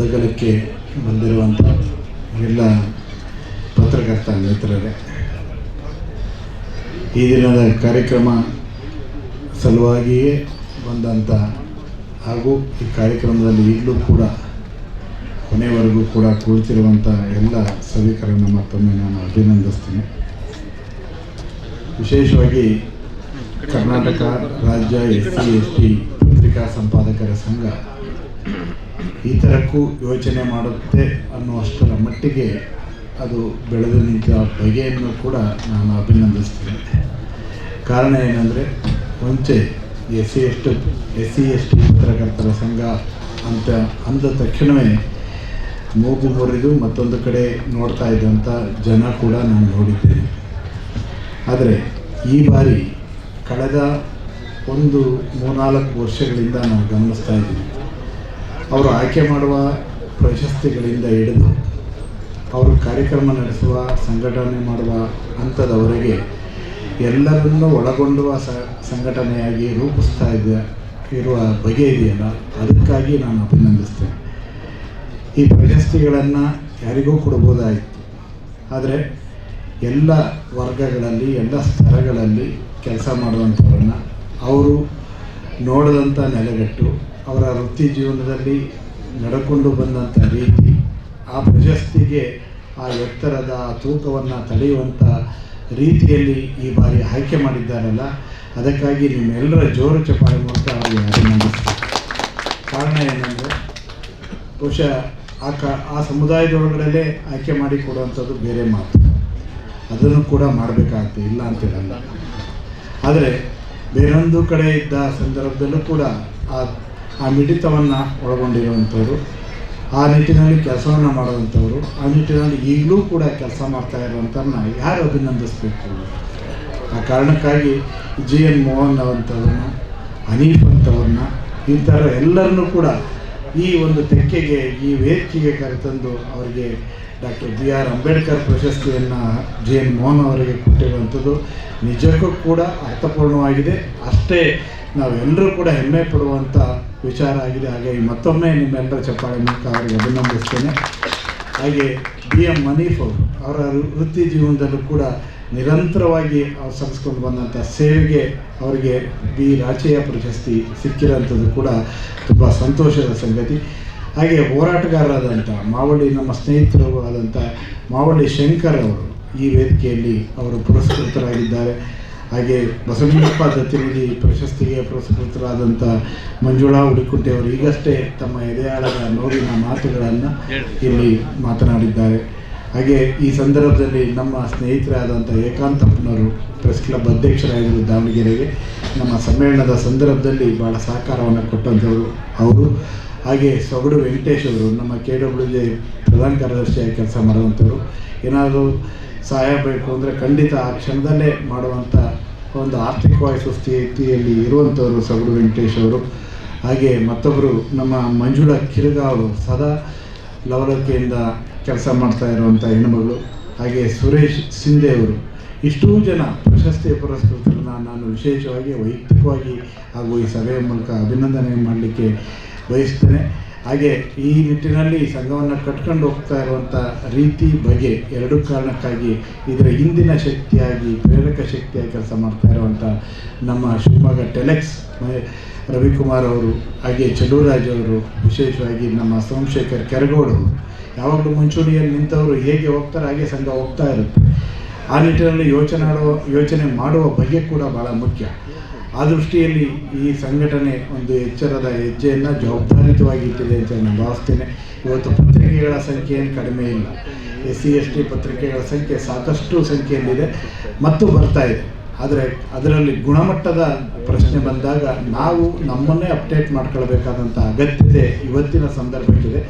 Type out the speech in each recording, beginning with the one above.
ಉದ್ದಗಲಕ್ಕೆ ಬಂದಿರುವಂಥ ಎಲ್ಲ ಪತ್ರಕರ್ತ ಮಿತ್ರರೇ, ಈ ದಿನದ ಕಾರ್ಯಕ್ರಮ ಸಲುವಾಗಿಯೇ ಬಂದಂಥ ಹಾಗೂ ಈ ಕಾರ್ಯಕ್ರಮದಲ್ಲಿ ಈಗಲೂ ಕೂಡ ಕೊನೆವರೆಗೂ ಕೂಡ ಕುಳಿತಿರುವಂಥ ಎಲ್ಲ ಸಭಿಕರನ್ನು ಮತ್ತೊಮ್ಮೆ ನಾನು ಅಭಿನಂದಿಸ್ತೀನಿ. ವಿಶೇಷವಾಗಿ ಕರ್ನಾಟಕ ರಾಜ್ಯ ಎಸ್ ಸಿ ಎಸ್ ಟಿ ಪತ್ರಿಕಾ ಸಂಪಾದಕರ ಸಂಘ ಈ ಥರಕ್ಕೂ ಯೋಚನೆ ಮಾಡುತ್ತೆ ಅನ್ನುವಷ್ಟರ ಮಟ್ಟಿಗೆ ಅದು ಬೆಳೆದು ನಿಂತ ಬಗೆಯನ್ನು ಕೂಡ ನಾನು ಅಭಿನಂದಿಸ್ತೇನೆ. ಕಾರಣ ಏನಂದರೆ, ಮುಂಚೆ S C S T S C S T ಪತ್ರಕರ್ತರ ಸಂಘ ಅಂತ ಅಂದ ತಕ್ಷಣವೇ ಮೂಗು ಮುರಿದು ಮತ್ತೊಂದು ಕಡೆ ನೋಡ್ತಾ ಇದ್ದಂಥ ಜನ ಕೂಡ ನಾನು ನೋಡಿದ್ದೇನೆ. ಆದರೆ ಈ ಬಾರಿ ಕಳೆದ ಒಂದು ಮೂರ್ನಾಲ್ಕು ವರ್ಷಗಳಿಂದ ನಾವು ಗಮನಿಸ್ತಾ ಇದ್ದೀವಿ ಅವರು ಆಯ್ಕೆ ಮಾಡುವ ಪ್ರಶಸ್ತಿಗಳಿಂದ ಹಿಡಿದು ಅವರು ಕಾರ್ಯಕ್ರಮ ನಡೆಸುವ, ಸಂಘಟನೆ ಮಾಡುವ ಹಂತದವರೆಗೆ ಎಲ್ಲರನ್ನೂ ಒಳಗೊಂಡುವ ಸಂಘಟನೆಯಾಗಿ ರೂಪಿಸ್ತಾ ಇದ್ದ, ಇರುವ ಬಗೆ ಇದೆಯಲ್ಲ, ಅದಕ್ಕಾಗಿ ನಾನು ಅಭಿನಂದಿಸ್ತೇನೆ. ಈ ಪ್ರಶಸ್ತಿಗಳನ್ನು ಯಾರಿಗೂ ಕೊಡ್ಬೋದಾಯಿತು ಆದರೆ ಎಲ್ಲ ವರ್ಗಗಳಲ್ಲಿ, ಎಲ್ಲ ಸ್ತರಗಳಲ್ಲಿ ಕೆಲಸ ಮಾಡುವಂಥವ್ರನ್ನ ಅವರು ನೋಡಿದಂಥ ನೆಲೆಗಟ್ಟು ಅವರ ವೃತ್ತಿ ಜೀವನದಲ್ಲಿ ನಡ್ಕೊಂಡು ಬಂದಂಥ ರೀತಿ ಆ ಪ್ರಶಸ್ತಿಗೆ ಆ ಎತ್ತರದ ತೂಕವನ್ನು ತಡೆಯುವಂಥ ರೀತಿಯಲ್ಲಿ ಈ ಬಾರಿ ಆಯ್ಕೆ ಮಾಡಿದ್ದಾರಲ್ಲ, ಅದಕ್ಕಾಗಿ ನಿಮ್ಮೆಲ್ಲರ ಜೋರು ಚಪಾಳಿ ಮೂಲಕ ಅವರಿಗೆ ಅಭಿನಂದಿಸ್ತಾರೆ ಕಾರಣ ಏನಂದರೆ, ಬಹುಶಃ ಆ ಕ, ಆ ಸಮುದಾಯದೊಳಗಡೆ ಆಯ್ಕೆ ಮಾಡಿ ಕೊಡುವಂಥದ್ದು ಬೇರೆ ಮಾತು. ಅದನ್ನು ಕೂಡ ಮಾಡಬೇಕಾಗ್ತದೆ ಇಲ್ಲ ಅಂತ ಆದರೆ, ಬೇರೊಂದು ಕಡೆ ಇದ್ದ ಸಂದರ್ಭದಲ್ಲೂ ಕೂಡ ಆ ಆ ಮಿಡಿತವನ್ನು ಒಳಗೊಂಡಿರುವಂಥವ್ರು, ಆ ನಿಟ್ಟಿನಲ್ಲಿ ಕೆಲಸವನ್ನು ಮಾಡುವಂಥವ್ರು, ಆ ನಿಟ್ಟಿನಲ್ಲಿ ಈಗಲೂ ಕೂಡ ಕೆಲಸ ಮಾಡ್ತಾ ಇರುವಂಥವ್ರನ್ನ ಯಾರು ಅಭಿನಂದಿಸಬೇಕು? ಆ ಕಾರಣಕ್ಕಾಗಿ ಜಿ ಎನ್ ಮೋಹನ್ ಅವಂಥವ್ರನ್ನ ಅನೀಫ್ ಅಂತವ್ರನ್ನ ಈ ಎಲ್ಲರನ್ನೂ ಕೂಡ ಈ ಒಂದು ತೆಕ್ಕೆಗೆ, ಈ ವೇದಿಕೆಗೆ ಕರೆತಂದು ಅವರಿಗೆ ಡಾಕ್ಟರ್ ಬಿ ಆರ್ ಅಂಬೇಡ್ಕರ್ ಪ್ರಶಸ್ತಿಯನ್ನು ಜಿ ಎನ್ ಮೋಹನ್ ಅವರಿಗೆ ಕೊಟ್ಟಿರುವಂಥದ್ದು ನಿಜಕ್ಕೂ ಕೂಡ ಅರ್ಥಪೂರ್ಣವಾಗಿದೆ. ಅಷ್ಟೇ ನಾವೆಲ್ಲರೂ ಕೂಡ ಹೆಮ್ಮೆ ಪಡುವಂಥ ವಿಚಾರ ಆಗಿದೆ. ಹಾಗಾಗಿ ಮತ್ತೊಮ್ಮೆ ನಿಮ್ಮೆಲ್ಲರ ಚಪ್ಪಾಳೆ ಮೂಲಕ ಅವರಿಗೆ ಅಭಿನಂದಿಸ್ತೇನೆ. ಹಾಗೆ ಬಿ ಎಂ ಮನೀಫ್ ಅವರು, ಅವರ ವೃತ್ತಿ ಜೀವನದಲ್ಲೂ ಕೂಡ ನಿರಂತರವಾಗಿ ಅವ್ರು ಸಲ್ಲಿಸ್ಕೊಂಡು ಬಂದಂಥ ಸೇವೆಗೆ ಅವರಿಗೆ ಬಿ ರಾಚೆಯ ಪ್ರಶಸ್ತಿ ಸಿಕ್ಕಿರೋಂಥದ್ದು ಕೂಡ ತುಂಬ ಸಂತೋಷದ ಸಂಗತಿ. ಹಾಗೆ ಹೋರಾಟಗಾರರಾದಂಥ ಮಾವಳ್ಳಿ, ನಮ್ಮ ಸ್ನೇಹಿತರು ಆದಂಥ ಮಾವಳ್ಳಿ ಶಂಕರ್ ಅವರು ಈ ವೇದಿಕೆಯಲ್ಲಿ ಅವರು ಪುರಸ್ಕೃತರಾಗಿದ್ದಾರೆ. ಹಾಗೆ ಬಸವಲಿಂಗಪ್ಪ ದತ್ತಿನಿಧಿ ಪ್ರಶಸ್ತಿಗೆ ಪುರಸ್ಕೃತರಾದಂಥ ಮಂಜುಳಾ ಉಡಿಕುಂಟೆ ಅವರು ಈಗಷ್ಟೇ ತಮ್ಮ ಎದೆಯಾಳದ ನೋವಿನ ಮಾತುಗಳನ್ನು ಇಲ್ಲಿ ಮಾತನಾಡಿದ್ದಾರೆ. ಹಾಗೆ ಈ ಸಂದರ್ಭದಲ್ಲಿ ನಮ್ಮ ಸ್ನೇಹಿತರಾದಂಥ ಏಕಾಂತಪ್ಪನವರು ಪ್ರೆಸ್ ಕ್ಲಬ್ ಅಧ್ಯಕ್ಷರಾಗಿದ್ದರು ದಾವಣಗೆರೆಗೆ. ನಮ್ಮ ಸಮ್ಮೇಳನದ ಸಂದರ್ಭದಲ್ಲಿ ಭಾಳ ಸಹಕಾರವನ್ನು ಕೊಟ್ಟಂಥವರು ಅವರು. ಹಾಗೆ ಸೊಗಡು ವೆಂಕಟೇಶ್ ಅವರು ನಮ್ಮ ಕೆ ಡಬ್ಲ್ಯೂ ಜೆ ಪ್ರಧಾನ ಕಾರ್ಯದರ್ಶಿಯಾಗಿ ಕೆಲಸ ಮಾಡುವಂಥವ್ರು ಏನಾದರೂ ಸಹಾಯ ಬೇಕು ಅಂದರೆ ಖಂಡಿತ ಆ ಕ್ಷಣದಲ್ಲೇ ಮಾಡುವಂಥ ಒಂದು ಆರ್ಥಿಕವಾಗಿ ಸುಸ್ಥಿತಿಯಲ್ಲಿ ಇರುವಂಥವರು ಸೊಗಡು ವೆಂಕಟೇಶ್ ಅವರು. ಹಾಗೆ ಮತ್ತೊಬ್ಬರು ನಮ್ಮ ಮಂಜುಳಾ ಕಿರುಗಾ ಸದಾ ಲವಲವಿಕೆಯಿಂದ ಕೆಲಸ ಮಾಡ್ತಾ ಇರುವಂಥ ಹೆಣ್ಣುಮಗಳು, ಹಾಗೆ ಸುರೇಶ್ ಸಿಂಧೆ ಅವರು. ಇಷ್ಟೂ ಜನ ಪ್ರಶಸ್ತಿ ಪುರಸ್ಕೃತರನ್ನ ನಾನು ವಿಶೇಷವಾಗಿ ವೈಯಕ್ತಿಕವಾಗಿ ಹಾಗೂ ಈ ಸಭೆಯ ಮೂಲಕ ಅಭಿನಂದನೆ ಮಾಡಲಿಕ್ಕೆ ಬಯಸ್ತೇನೆ. ಹಾಗೆ ಈ ನಿಟ್ಟಿನಲ್ಲಿ ಸಂಘವನ್ನು ಕಟ್ಕೊಂಡು ಹೋಗ್ತಾ ಇರುವಂಥ ರೀತಿ ಬಗೆ ಎರಡೂ ಕಾರಣಕ್ಕಾಗಿ ಇದರ ಹಿಂದಿನ ಶಕ್ತಿಯಾಗಿ, ಪ್ರೇರಕ ಶಕ್ತಿಯಾಗಿ ಕೆಲಸ ಮಾಡ್ತಾ ಇರುವಂಥ ನಮ್ಮ ಶಿವಮೊಗ್ಗ ಟೆಲೆಕ್ಸ್ ರವಿಕುಮಾರ್ ಅವರು, ಹಾಗೆ ಚಲುವರಾಜ್ ಅವರು, ವಿಶೇಷವಾಗಿ ನಮ್ಮ ಸೋಮಶೇಖರ್ ಕೆರಗೋಡು ಯಾವಾಗಲೂ ಮುಂಚೂಣಿಯಲ್ಲಿ ನಿಂತವರು ಹೇಗೆ ಹೋಗ್ತಾರೆ, ಹಾಗೆ ಸಂಘ ಹೋಗ್ತಾ ಇರುತ್ತೆ. ಆ ನಿಟ್ಟಿನಲ್ಲಿ ಯೋಚನೆ ಯೋಚನೆ ಮಾಡುವ ಬಗ್ಗೆ ಕೂಡ ಭಾಳ ಮುಖ್ಯ. ಆ ದೃಷ್ಟಿಯಲ್ಲಿ ಈ ಸಂಘಟನೆ ಒಂದು ಎಚ್ಚರದ ಹೆಜ್ಜೆಯನ್ನು ಜವಾಬ್ದಾರಿತವಾಗಿ ಇಟ್ಟಿದೆ ಅಂತ ನಾನು ಭಾವಿಸ್ತೇನೆ. ಇವತ್ತು ಪತ್ರಿಕೆಗಳ ಸಂಖ್ಯೆ ಏನು ಕಡಿಮೆ ಇಲ್ಲ. ಎಸ್ ಸಿ, ಎಸ್ ಟಿ ಪತ್ರಿಕೆಗಳ ಸಂಖ್ಯೆ ಸಾಕಷ್ಟು ಸಂಖ್ಯೆಯಲ್ಲಿದೆ ಮತ್ತು ಬರ್ತಾ ಇದೆ. ಆದರೆ ಅದರಲ್ಲಿ ಗುಣಮಟ್ಟದ ಪ್ರಶ್ನೆ ಬಂದಾಗ ನಾವು ನಮ್ಮನ್ನೇ ಅಪ್ಡೇಟ್ ಮಾಡ್ಕೊಳ್ಬೇಕಾದಂಥ ಅಗತ್ಯತೆ ಇವತ್ತಿನ ಸಂದರ್ಭಕ್ಕಿದೆ.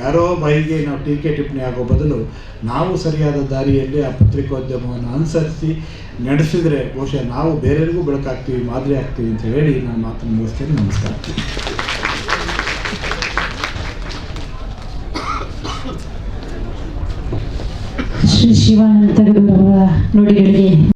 ಯಾರೋ ಬಾಯಿಗೆ ನಾವು ಟೀಕೆ ಟಿಪ್ಪಣಿ ಆಗೋ ಬದಲು ನಾವು ಸರಿಯಾದ ದಾರಿಯಲ್ಲಿ ಆ ಪತ್ರಿಕೋದ್ಯಮವನ್ನು ಅನುಸರಿಸಿ ನಡೆಸಿದರೆ ಬಹುಶಃ ನಾವು ಬೇರೆಯವರಿಗೂ ಬೆಳಕಾಗ್ತೀವಿ, ಮಾದರಿ ಆಗ್ತೀವಿ ಅಂತ ಹೇಳಿ ನಾನು ಮಾತನ್ನು ಮುಗಿಸ್ತೇನೆ. ನಮಸ್ಕಾರ. ಶ್ರೀ ಶಿವಾನಂದ ನುಡಿಗಳಿಗೆ